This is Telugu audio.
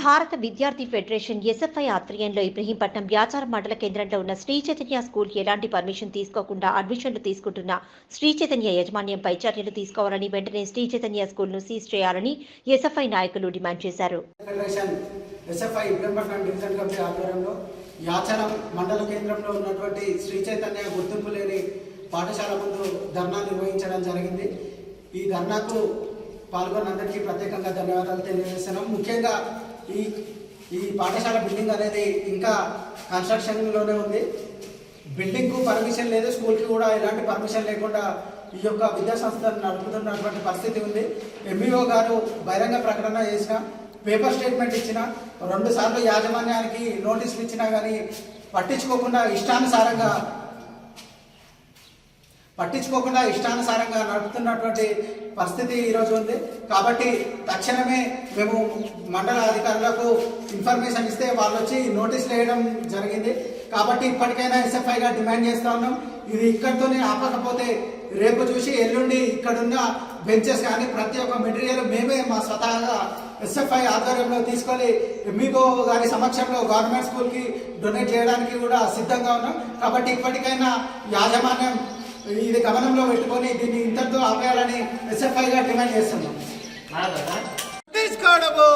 భారత విద్యార్థి ఫెడరేషన్ ఎస్ఎఫ్ఐ ఆధ్వర్యంలో ఇబ్రహీంపట్నం వ్యాచార మండల కేంద్రంలో ఉన్న శ్రీ చైతన్య స్కూల్ ఎలాంటి పర్మిషన్ తీసుకోకుండా అడ్మిషన్లు తీసుకుంటున్న శ్రీ చైతన్య యాజమాన్యంపై చర్యలు తీసుకోవాలని వెంటనే శ్రీ చైతన్య స్కూల్ను సీజ్ చేయాలని ఎస్ఎఫ్ఐ నాయకులు డిమాండ్ చేశారు. యాచరం మండల కేంద్రంలో ఉన్నటువంటి శ్రీ చైతన్య గుర్తింపు లేని పాఠశాల ముందు ధర్నా నిర్వహించడం జరిగింది. ఈ ధర్నాకు పాల్గొన్నందరికీ ప్రత్యేకంగా ధన్యవాదాలు తెలియజేస్తున్నాం. ముఖ్యంగా ఈ ఈ పాఠశాల బిల్డింగ్ అనేది ఇంకా కన్స్ట్రక్షన్లోనే ఉంది. బిల్డింగ్కు పర్మిషన్ లేదు స్కూల్కి కూడా ఎలాంటి పర్మిషన్ లేకుండా ఈ యొక్క విద్యా సంస్థను నడుపుతున్నటువంటి పరిస్థితి ఉంది. ఎంఈఓ గారు బహిరంగ ప్రకటన చేసిన పేపర్ స్టేట్మెంట్ ఇచ్చిన రెండు సార్లు యాజమాన్యానికి నోటీసులు ఇచ్చినా కానీ పట్టించుకోకుండా ఇష్టానుసారంగా పట్టించుకోకుండా ఇష్టానుసారంగా నడుపుతున్నటువంటి పరిస్థితి ఈరోజు ఉంది. కాబట్టి తక్షణమే మేము మండల అధికారులకు ఇన్ఫర్మేషన్ ఇస్తే వాళ్ళు వచ్చి నోటీస్ వేయడం జరిగింది. కాబట్టి ఇప్పటికైనా ఎస్ఎఫ్ఐగా డిమాండ్ చేస్తూ ఉన్నాం. ఇది ఇక్కడితోనే ఆపకపోతే రేపు చూసి ఎల్లుండి ఇక్కడున్న బెంచెస్ కానీ ప్రతి ఒక్క మెటీరియల్ మేమే మా స్వతహాగా ఎస్ఎఫ్ఐ ఆధ్వర్యంలో తీసుకొని మీకు గారి సమక్షంలో గవర్నమెంట్ స్కూల్కి డొనేట్ చేయడానికి కూడా సిద్ధంగా ఉన్నాం. కాబట్టి ఇప్పటికైనా యాజమాన్యం ఇది గమనంలో పెట్టుకొని దీన్ని ఇంతటితో ఆపేయాలని ఎస్ఎఫ్ఐగా డిమాండ్ చేస్తున్నాం. తీసుకోవడము